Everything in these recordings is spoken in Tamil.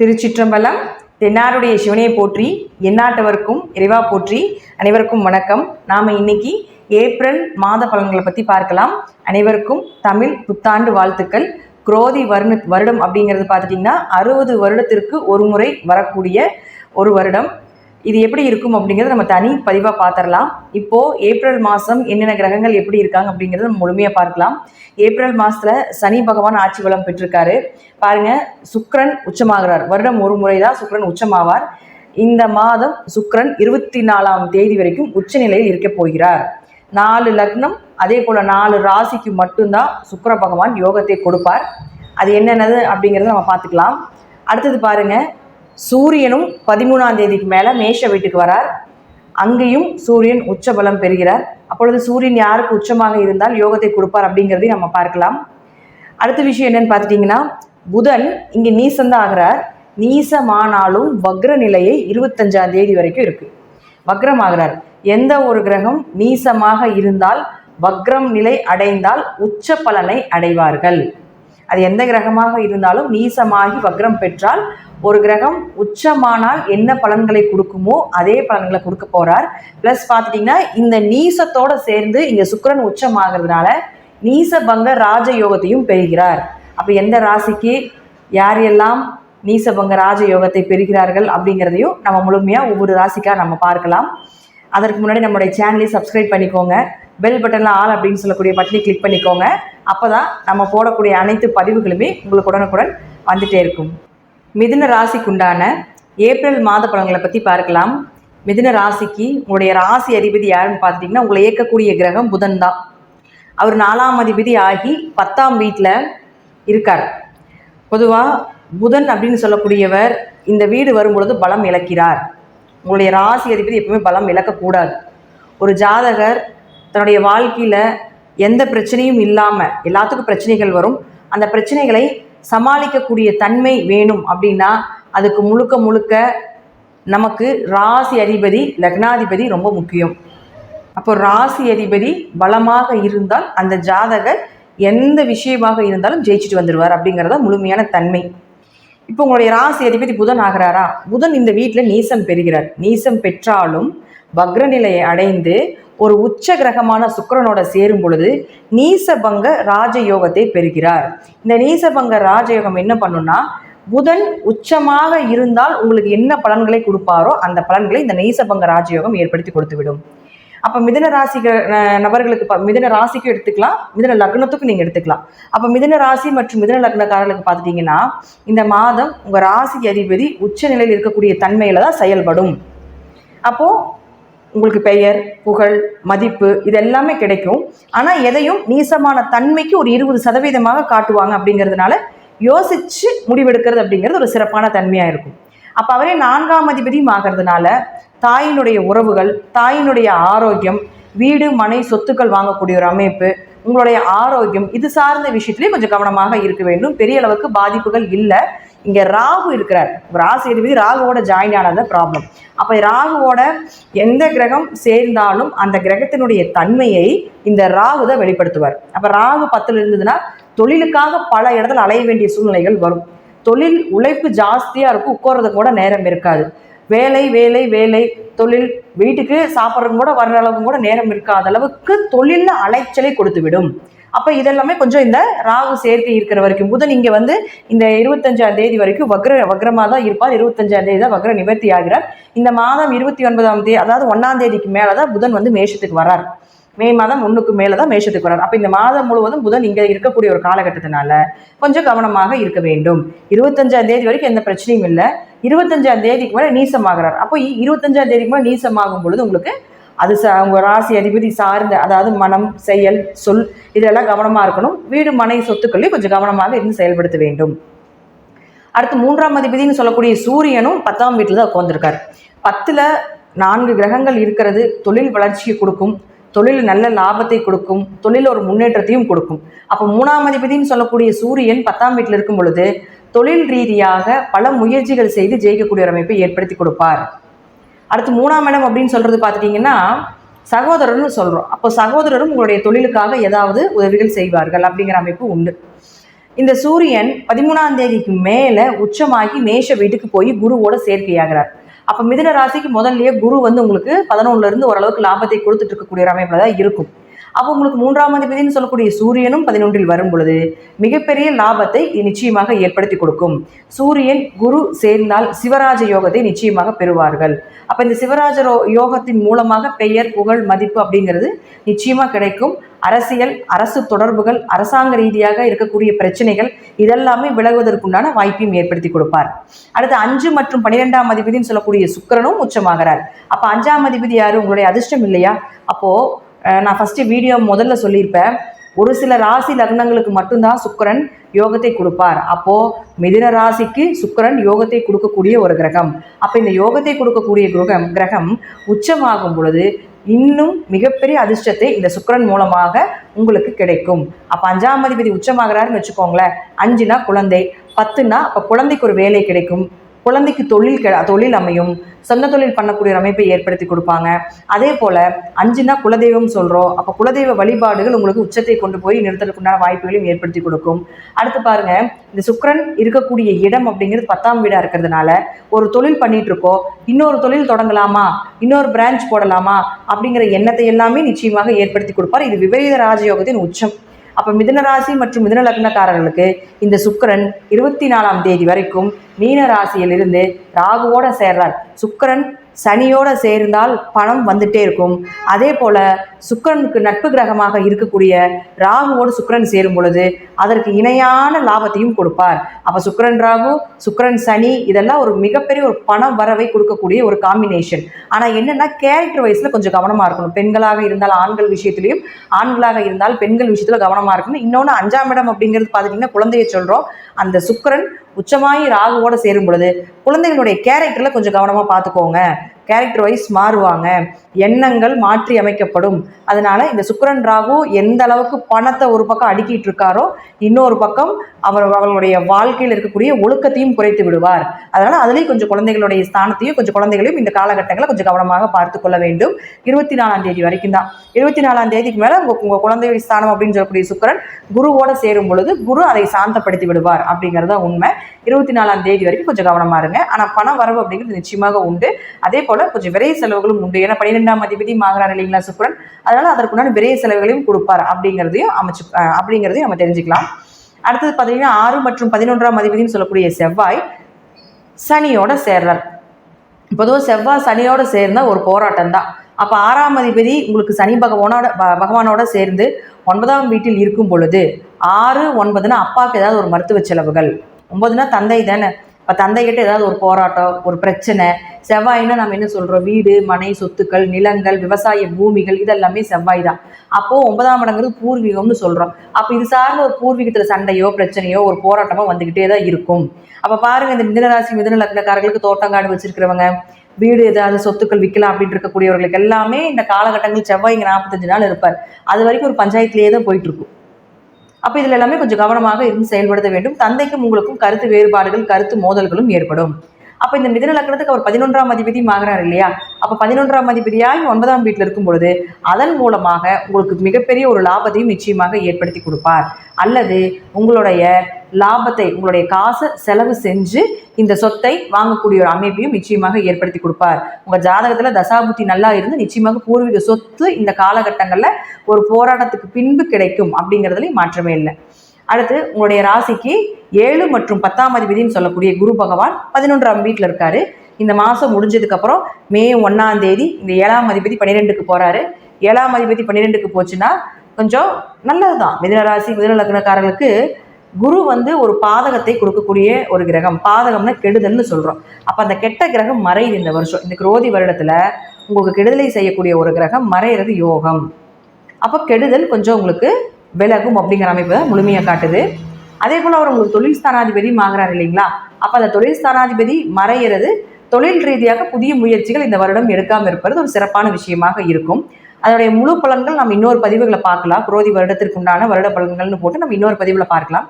திருச்சிற்றம்பலம் தென்னாருடைய சிவனையை போற்றி எந்நாட்டவருக்கும் இறைவா போற்றி அனைவருக்கும் வணக்கம். நாம் இன்னைக்கு ஏப்ரல் மாத பலன்களை பற்றி பார்க்கலாம். அனைவருக்கும் தமிழ் புத்தாண்டு வாழ்த்துக்கள். குரோதி வருண வருடம் அப்படிங்கிறது பார்த்துட்டிங்கன்னா அறுபது வருடத்திற்கு ஒரு முறை வரக்கூடிய ஒரு வருடம். இது எப்படி இருக்கும் அப்படிங்கிறத நம்ம தனி பதிவாக பார்த்துடலாம். இப்போது ஏப்ரல் மாதம் என்னென்ன கிரகங்கள் எப்படி இருக்காங்க அப்படிங்கிறத நம்ம முழுமையாக பார்க்கலாம். ஏப்ரல் மாதத்தில் சனி பகவான் ஆட்சி பலம் பெற்றிருக்காரு. பாருங்க சுக்ரன் உச்சமாகிறார். வருடம் ஒரு முறை தான் சுக்ரன் உச்சமாவார். இந்த மாதம் சுக்ரன் இருபத்தி நாலாம் தேதி வரைக்கும் உச்ச நிலையில் இருக்க போகிறார். நாலு லக்னம் அதே போல் நாலு ராசிக்கு மட்டும்தான் சுக்கர பகவான் யோகத்தை கொடுப்பார். அது என்னென்னது அப்படிங்கிறத நம்ம பார்த்துக்கலாம். அடுத்தது பாருங்கள் சூரியனும் பதிமூணாம் தேதிக்கு மேலே மேஷ வீட்டுக்கு வரார். அங்கேயும் சூரியன் உச்ச பலம் பெறுகிறார். அப்பொழுது சூரியன் யாருக்கு உச்சமாக இருந்தால் யோகத்தை கொடுப்பார் அப்படிங்கிறதையும் நம்ம பார்க்கலாம். அடுத்த விஷயம் என்னன்னு பார்த்துட்டிங்கன்னா புதன் இங்கே நீசந்தான் ஆகிறார். நீசமானாலும் வக்ர நிலையை இருபத்தஞ்சாம் தேதி வரைக்கும் இருக்கு. வக்ரம் ஆகிறார். எந்த ஒரு கிரகம் நீசமாக இருந்தால் வக்ரம் நிலை அடைந்தால் உச்ச பலனை அடைவார்கள். அது எந்த கிரகமாக இருந்தாலும் நீசமாகி வக்ரம் பெற்றால் ஒரு கிரகம் உச்சமானால் என்ன பலன்களை கொடுக்குமோ அதே பலன்களை கொடுக்க போறார். ப்ளஸ் பார்த்துட்டிங்கன்னா இந்த நீசத்தோட சேர்ந்து இங்கே சுக்கரன் உச்சமாகிறதுனால நீசபங்க ராஜயோகத்தையும் பெறுகிறார். அப்போ எந்த ராசிக்கு யார் எல்லாம் நீசபங்க ராஜயோகத்தை பெறுகிறார்கள் அப்படிங்கிறதையும் நம்ம முழுமையாக ஒவ்வொரு ராசிக்காக நம்ம பார்க்கலாம். அதற்கு முன்னாடி நம்மளுடைய சேனலையும் சப்ஸ்கிரைப் பண்ணிக்கோங்க. பெல் பட்டனில் ஆல் அப்படின்னு சொல்லக்கூடிய பட்டனை கிளிக் பண்ணிக்கோங்க. அப்போ தான் நம்ம போடக்கூடிய அனைத்து பதிவுகளுமே உங்களுக்கு உடனுக்குடன் வந்துட்டே இருக்கும். மிதுன ராசிக்குண்டான ஏப்ரல் மாத பலன்களை பற்றி பார்க்கலாம். மிதுன ராசிக்கு உங்களுடைய ராசி அதிபதி யாருன்னு பார்த்துட்டிங்கன்னா உங்களை இயக்கக்கூடிய கிரகம் புதன் தான். அவர் நாலாம் அதிபதி ஆகி பத்தாம் வீட்டில் இருக்கார். பொதுவாக புதன் அப்படின்னு சொல்லக்கூடியவர் இந்த வீடு வரும்பொழுது பலம் இழக்கிறார். உங்களுடைய ராசி அதிபதி எப்பவுமே பலம் இழக்கக்கூடாது. ஒரு ஜாதகர் தன்னுடைய வாழ்க்கையில் எந்த பிரச்சனையும் இல்லாமல் எல்லாத்துக்கும் பிரச்சனைகள் வரும். அந்த பிரச்சனைகளை சமாளிக்கக்கூடிய தன்மை வேணும் அப்படின்னா அதுக்கு முழுக்க முழுக்க நமக்கு ராசி அதிபதி லக்னாதிபதி ரொம்ப முக்கியம். அப்போ ராசி அதிபதி பலமாக இருந்தால் அந்த ஜாதகர் எந்த விஷயமாக இருந்தாலும் ஜெயிச்சுட்டு வந்துடுவார் அப்படிங்கிறத முழுமையான தன்மை. இப்போ உங்களுடைய ராசி அதிபதி புதன் ஆகிறாரா? புதன் இந்த வீட்டில் நீசம் பெறுகிறார். நீசம் பெற்றாலும் வக்ரநிலையை அடைந்து ஒரு உச்ச கிரகமான சுக்கரனோட சேரும் பொழுது நீசபங்க ராஜயோகத்தை பெறுகிறார். இந்த நீசபங்க ராஜயோகம் என்ன பண்ணுன்னா புதன் உச்சமாக இருந்தால் உங்களுக்கு என்ன பலன்களை கொடுப்பாரோ அந்த பலன்களை இந்த நீசபங்க ராஜயோகம் ஏற்படுத்தி கொடுத்துவிடும். அப்போ மிதன ராசி நபர்களுக்கு ப- மிதன ராசிக்கும் எடுத்துக்கலாம். மிதன லக்னத்துக்கும் நீங்கள் எடுத்துக்கலாம். அப்போ மிதன ராசி மற்றும் மிதன லக்னக்காரர்களுக்கு பார்த்துட்டிங்கன்னா இந்த மாதம் உங்கள் ராசி அதிபதி உச்ச நிலையில் இருக்கக்கூடிய தன்மையில் தான் செயல்படும். அப்போது உங்களுக்கு பெயர் புகழ் மதிப்பு இது எல்லாமே கிடைக்கும். ஆனால் எதையும் நீசமான தன்மைக்கு ஒரு இருபது சதவீதமாக காட்டுவாங்க அப்படிங்கிறதுனால யோசித்து முடிவெடுக்கிறது அப்படிங்கிறது ஒரு சிறப்பான தன்மையாக இருக்கும். அப்போ அவரே நான்காம் அதிபதியும் ஆகிறதுனால தாயினுடைய உறவுகள் தாயினுடைய ஆரோக்கியம் வீடு மனை சொத்துக்கள் வாங்கக்கூடிய ஒரு அமைப்பு உங்களுடைய ஆரோக்கியம் இது சார்ந்த விஷயத்துலேயும் கொஞ்சம் கவனமாக இருக்க வேண்டும். பெரிய அளவுக்கு பாதிப்புகள் இல்லை. இங்கே ராகு இருக்கிறார். ராசி அதிபதி ராகுவோட ஜாயின் ஆனது ப்ராப்ளம் அப்போ ராகுவோட எந்த கிரகம் சேர்ந்தாலும் அந்த கிரகத்தினுடைய தன்மையை இந்த ராகு தான் வெளிப்படுத்துவார். அப்போ ராகு பத்தில் இருந்ததுன்னா தொழிலுக்காக பல இடத்துல அலைய வேண்டிய சூழ்நிலைகள் வரும். தொழில் உழைப்பு ஜாஸ்தியாக இருக்கும் உட்கார்றதுக்கு கூட நேரம் இருக்காது. வேலை வேலை வேலை தொழில் வீட்டுக்கு சாப்பிட்றதுக்கு கூட வர்ற அளவுக்கு கூட நேரம் இருக்காத அளவுக்கு தொழிலில் அலைச்சலை கொடுத்து விடும் அப்போ இதெல்லாமே கொஞ்சம் இந்த ராகு சேர்க்கை இருக்கிற வரைக்கும். புதன் இங்கே வந்து இந்த இருபத்தஞ்சாம் தேதி வரைக்கும் வக்ர வக்ரமாக தான் இருப்பார். இருபத்தஞ்சாம் தேதி தான் வக்ர நிவர்த்தி ஆகிறார். இந்த மாதம் இருபத்தி ஒன்பதாம் தேதி அதாவது ஒன்றாம் தேதிக்கு மேலே தான் புதன் வந்து மேஷத்துக்கு வரார் மே மாதம் ஒன்றுக்கு மேலே தான் மேஷத்துக்கு வரார் அப்போ இந்த மாதம் முழுவதும் புதன் இங்கே இருக்கக்கூடிய ஒரு காலகட்டத்தினால கொஞ்சம் கவனமாக இருக்க வேண்டும். இருபத்தஞ்சாம் தேதி வரைக்கும் எந்த பிரச்சனையும் இல்லை. இருபத்தஞ்சாம் தேதிக்கு மேலே நீசமாகிறார். அப்போ இருபத்தஞ்சாம் தேதிக்கு மேலே நீசமாகும் பொழுது உங்களுக்கு அது ச உங்கள் ராசி அதிபதி சார்ந்த அதாவது மனம் செயல் சொல் இதெல்லாம் கவனமாக இருக்கணும். வீடு மனை சொத்துக்களையும் கொஞ்சம் கவனமாக இருந்து செயல்படுத்த வேண்டும். அடுத்து மூன்றாம் அதிபதினு சொல்லக்கூடிய சூரியனும் பத்தாம் வீட்டில் தான் உட்காந்துருக்கார் பத்தில் நான்கு கிரகங்கள் இருக்கிறது. தொழில் வளர்ச்சியை கொடுக்கும். தொழில் நல்ல லாபத்தை கொடுக்கும் தொழில் ஒரு முன்னேற்றத்தையும் கொடுக்கும். அப்போ மூணாம் அதிபதினு சொல்லக்கூடிய சூரியன் பத்தாம் வீட்டில் இருக்கும் பொழுது தொழில் ரீதியாக பல முயற்சிகள் செய்து ஜெயிக்கக்கூடிய ஒரு அமைப்பை ஏற்படுத்தி கொடுப்பார். அடுத்து மூணாம் இடம் அப்படின்னு சொல்கிறது பார்த்துட்டிங்கன்னா சகோதரர்னு சொல்கிறோம் அப்போ சகோதரரும் உங்களுடைய தொழிலுக்காக ஏதாவது உதவிகள் செய்வார்கள் அப்படிங்கிற அமைப்பு உண்டு. இந்த சூரியன் பதிமூணாம் தேதிக்கு மேலே உச்சமாகி மேஷ வீட்டுக்கு போய் குருவோட சேர்க்கையாகிறார். அப்போ மிதுன ராசிக்கு முதல்லயே குரு வந்து உங்களுக்கு பதினொன்னுல இருந்து ஓரளவுக்கு லாபத்தை கொடுத்துட்டு இருக்கக்கூடிய ஒரு தான் இருக்கும். அப்போ உங்களுக்கு மூன்றாம் அதிபதினு சொல்லக்கூடிய சூரியனும் பதினொன்றில் வரும் பொழுது மிகப்பெரிய லாபத்தை நிச்சயமாக ஏற்படுத்தி கொடுக்கும். சூரியன் குரு சேர்ந்தால் சிவராஜ யோகத்தை நிச்சயமாக பெறுவார்கள். அப்போ இந்த சிவராஜ ரோ- யோகத்தின் மூலமாக பெயர் புகழ் மதிப்பு அப்படிங்கிறது நிச்சயமாக கிடைக்கும். அரசியல் அரசு தொடர்புகள் அரசாங்க ரீதியாக இருக்கக்கூடிய பிரச்சனைகள் இதெல்லாமே விலகுவதற்குண்டான வாய்ப்பையும் ஏற்படுத்தி கொடுப்பார். அடுத்து அஞ்சு மற்றும் பன்னிரெண்டாம் அதிபதினு சொல்லக்கூடிய சுக்கிரனும் உச்சமாகிறார். அப்போ அஞ்சாம் அதிபதி யாரு? உங்களுடைய அதிர்ஷ்டம் இல்லையா? அப்போ நான் ஃபர்ஸ்ட் வீடியோ முதல்ல சொல்லியிருப்பேன். ஒரு சில ராசி லக்னங்களுக்கு மட்டும்தான் சுக்கரன் யோகத்தை கொடுப்பார். அப்போ மிதின ராசிக்கு சுக்கிரன் யோகத்தை கொடுக்கக்கூடிய ஒரு கிரகம். அப்போ இந்த யோகத்தை கொடுக்கக்கூடிய கிரகம் கிரகம் உச்சமாகும் பொழுது இன்னும் மிகப்பெரிய அதிர்ஷ்டத்தை இந்த சுக்கிரன் மூலமாக உங்களுக்கு கிடைக்கும். அப்போ அஞ்சாம் அதிபதி உச்சமாகிறாருன்னு வச்சுக்கோங்களேன். அஞ்சுனா குழந்தை பத்துனா அப்போ குழந்தைக்கு ஒரு வேலை கிடைக்கும். குழந்தைக்கு தொழில் கெ தொழில் அமையும் சொந்த தொழில் பண்ணக்கூடிய அமைப்பை ஏற்படுத்தி கொடுப்பாங்க. அதே போல் அஞ்சுனா குலதெய்வம் சொல்கிறோம் அப்போ குலதெய்வ வழிபாடுகள் உங்களுக்கு உச்சத்தை கொண்டு போய் நிறுத்தலுக்குண்டான வாய்ப்புகளையும் ஏற்படுத்தி கொடுக்கும். அடுத்து பாருங்க இந்த சுக்கரன் இருக்கக்கூடிய இடம் அப்படிங்கிறது பத்தாம் வீடாக இருக்கிறதுனால ஒரு தொழில் பண்ணிட்டு இருக்கோம் இன்னொரு தொழில் தொடங்கலாமா? இன்னொரு பிரான்ச் போடலாமா? அப்படிங்கிற எண்ணத்தை எல்லாமே நிச்சயமாக ஏற்படுத்தி கொடுப்பார். இது விபரீத ராஜயோகத்தின் உச்சம். அப்போ மிதுனராசி மற்றும் மிதுன லக்னக்காரர்களுக்கு இந்த சுக்கரன் இருபத்தி நாலாம் தேதி வரைக்கும் மீன ராசியிலிருந்து ராகுவோட சேர்றார். சுக்கரன் சனியோட சேர்ந்தால் பணம் வந்துட்டே இருக்கும். அதே போல சுக்கிரனுக்கு நட்பு கிரகமாக இருக்கக்கூடிய ராகுவோடு சுக்கரன் சேரும் பொழுது அதற்கு இணையான லாபத்தையும் கொடுப்பார். அப்போ சுக்கரன் ராகு சுக்கரன் சனி இதெல்லாம் ஒரு மிகப்பெரிய ஒரு பண வரவை கொடுக்கக்கூடிய ஒரு காம்பினேஷன் ஆனால் என்னன்னா கேரக்டர் வைஸில் கொஞ்சம் கவனமாக இருக்கணும். பெண்களாக இருந்தால் ஆண்கள் விஷயத்திலையும் ஆண்களாக இருந்தால் பெண்கள் விஷயத்தில் கவனமாக இருக்கணும். இன்னொன்று அஞ்சாம் இடம் அப்படிங்கிறது பார்த்துட்டிங்கன்னா குழந்தைய சொல்கிறோம் அந்த சுக்கரன் உச்சமாயி ராகுவோட சேரும் பொழுது குழந்தைகளுடைய கேரக்டரில் கொஞ்சம் கவனமாக பார்த்துக்கோங்க. கேரக்டர் வைஸ் மாறுவாங்க. எண்ணங்கள் மாற்றி அமைக்கப்படும். அதனால இந்த சுக்கரன் ராகு எந்த அளவுக்கு பணத்தை ஒரு பக்கம் அடுக்கிட்டு இருக்காரோ இன்னொரு பக்கம் அவர் அவர்களுடைய வாழ்க்கையில் இருக்கக்கூடிய ஒழுக்கத்தையும் குறைத்து விடுவார். அதனால அதுலேயும் கொஞ்சம் குழந்தைகளுடைய ஸ்தானத்தையும் கொஞ்சம் குழந்தைகளையும் இந்த காலகட்டங்களை கொஞ்சம் கவனமாக பார்த்து கொள்ள வேண்டும். இருபத்தி நாலாம் தேதி வரைக்கும் தான். இருபத்தி நாலாம் தேதிக்கு மேலே உங்கள் உங்கள் குழந்தையுடைய ஸ்தானம் அப்படின்னு சொல்லக்கூடிய சுக்கிரன் குருவோட சேரும் பொழுது குரு அதை சாந்தப்படுத்தி விடுவார் அப்படிங்கிறது தான் உண்மை. இருபத்தி நாலாம் தேதி வரைக்கும் கொஞ்சம் கவனமாக இருங்க. ஆனால் பணம் வரவு அப்படிங்கிறது நிச்சயமாக உண்டு. அதே போல் கொஞ்சம் விரைய செலவுகளும் உண்டு. ஏன்னா பன்னிரெண்டாம் அதிபதி ஆகிறார் இல்லைங்களா சுக்கிரன்? அதனால அதற்குண்டான விரைய செலவுகளையும் கொடுப்பார் அப்படிங்கிறதையும் அமைச்சு அப்படிங்கிறதையும் நம்ம தெரிஞ்சுக்கலாம். அடுத்தது பார்த்தீங்கன்னா ஆறு மற்றும் பதினொன்றாம் அதிபதினு சொல்லக்கூடிய செவ்வாய் சனியோட சேர்றார். பொதுவாக செவ்வாய் சனியோட சேர்ந்தா ஒரு போராட்டம் தான். அப்போ ஆறாம் அதிபதி உங்களுக்கு சனி பகவானோட பகவானோட சேர்ந்து ஒன்பதாம் வீட்டில் இருக்கும் பொழுது ஆறு ஒன்பதுனா அப்பாவுக்கு ஏதாவது ஒரு மருத்துவ செலவுகள். ஒன்பதுனா தந்தை தானே. இப்போ தந்தைகிட்ட ஏதாவது ஒரு போராட்டம் ஒரு பிரச்சனை செவ்வாய்னா நம்ம என்ன சொல்கிறோம் வீடு மனை சொத்துக்கள் நிலங்கள் விவசாய பூமிகள் இதெல்லாமே செவ்வாய் தான். அப்போது ஒன்பதாம் இடங்கிறது பூர்வீகம்னு சொல்கிறோம் அப்போ இது சார்ந்த ஒரு பூர்வீகத்தில் சண்டையோ பிரச்சனையோ ஒரு போராட்டமோ வந்துக்கிட்டே தான் இருக்கும். அப்போ பாருங்க இந்த மிதனராசி மிதன லக்னக்காரர்களுக்கு தோட்டங்காடு வச்சிருக்கிறவங்க வீடு ஏதாவது சொத்துக்கள் விற்கலாம் அப்படின்னு இருக்கக்கூடியவர்களுக்கு எல்லாமே இந்த காலகட்டங்கள் செவ்வாய் இங்கே நாற்பத்தஞ்சு நாள் இருப்பார். அது வரைக்கும் ஒரு பஞ்சாயத்துலேயே தான் போயிட்டு இருக்கும். அப்போ இதில் எல்லாமே கொஞ்சம் கவனமாக இருந்து செயல்படுத்த வேண்டும். தந்தைக்கும் உங்களுக்கும் கருத்து வேறுபாடுகள் கருத்து மோதல்களும் ஏற்படும். அப்போ இந்த மிதன லக்னத்துக்கு அவர் பதினொன்றாம் அதிபதி ஆகிறார் இல்லையா? அப்போ பதினொன்றாம் அதிபதியாய் ஒன்பதாம் வீட்டில் இருக்கும் பொழுது அதன் மூலமாக உங்களுக்கு மிகப்பெரிய ஒரு லாபத்தையும் நிச்சயமாக ஏற்படுத்தி கொடுப்பார். அல்லது உங்களுடைய லாபத்தை உங்களுடைய காசை செலவு செஞ்சு இந்த சொத்தை வாங்கக்கூடிய ஒரு அமைப்பையும் நிச்சயமாக ஏற்படுத்தி கொடுப்பார். உங்கள் ஜாதகத்தில் தசாபுத்தி நல்லா இருந்து நிச்சயமாக பூர்வீக சொத்து இந்த காலகட்டங்களில் ஒரு போராட்டத்துக்கு பின்பு கிடைக்கும் அப்படிங்கிறதுலையும் மாற்றமே இல்லை. அடுத்து உங்களுடைய ராசிக்கு ஏழு மற்றும் பத்தாம் அதிபதினு சொல்லக்கூடிய குரு பகவான் பதினொன்றாம் வீட்டில் இருக்காரு. இந்த மாதம் முடிஞ்சதுக்கப்புறம் மே ஒன்றாம் தேதி இந்த ஏழாம் அதிபதி பன்னிரெண்டுக்கு போகிறாரு ஏழாம் அதிபதி பன்னிரெண்டுக்கு போச்சுன்னா கொஞ்சம் நல்லது தான் மிதன ராசி மிதன லக்னக்காரர்களுக்கு குரு வந்து ஒரு பாதகத்தை கொடுக்கக்கூடிய ஒரு கிரகம். பாதகம்னா கெடுதல்னு சொல்கிறோம் அப்போ அந்த கெட்ட கிரகம் மறையுது இந்த வருஷம். இந்த குரோதி வருடத்தில் உங்களுக்கு கெடுதலை செய்யக்கூடிய ஒரு கிரகம் மறையிறது யோகம். அப்போ கெடுதல் கொஞ்சம் உங்களுக்கு விலகும் அப்படிங்கிற அமைப்பு தான் முழுமையாக காட்டுது. அதே போல் அவர் உங்களுக்கு தொழில் ஸ்தானாதிபதி ஆகிறார் இல்லைங்களா? அப்போ அந்த தொழில் ஸ்தானாதிபதி மறையிறது தொழில் ரீதியாக புதிய முயற்சிகள் இந்த வருடம் எடுக்காமல் இருப்பது ஒரு சிறப்பான விஷயமாக இருக்கும். அதனுடைய முழு பலன்கள் நம்ம இன்னொரு பதிவுகளை பார்க்கலாம். குரோதி வருடத்திற்கு உண்டான வருட பலன்கள்னு போட்டு நம்ம இன்னொரு பதிவில் பார்க்கலாம்.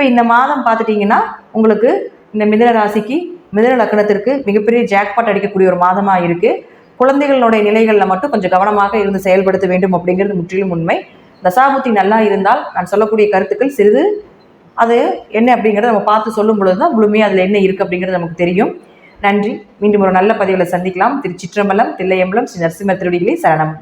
இப்போ இந்த மாதம் பார்த்துட்டிங்கன்னா உங்களுக்கு இந்த மிதன ராசிக்கு மிதன லக்னத்திற்கு மிகப்பெரிய ஜாக்பாட் அடிக்கக்கூடிய ஒரு மாதமாக இருக்குது குழந்தைகளுடைய நிலைகளில் மட்டும் கொஞ்சம் கவனமாக இருந்து செயல்படுத்த வேண்டும் அப்படிங்கிறது முற்றிலும் உண்மை. தசாபுத்தி நல்லா இருந்தால் நான் சொல்லக்கூடிய கருத்துக்கள் சிறிது அது என்ன அப்படிங்கிறத நம்ம பார்த்து சொல்லும் பொழுது தான் முழுமையாக அதில் என்ன இருக்குது அப்படிங்கிறது நமக்கு தெரியும். நன்றி. மீண்டும் ஒரு நல்ல பதிவில் சந்திக்கலாம். திரு சிற்றம்பலம் தில்லையம்பலம் ஸ்ரீ நரசிம்ம திருடிகளே சரணம்.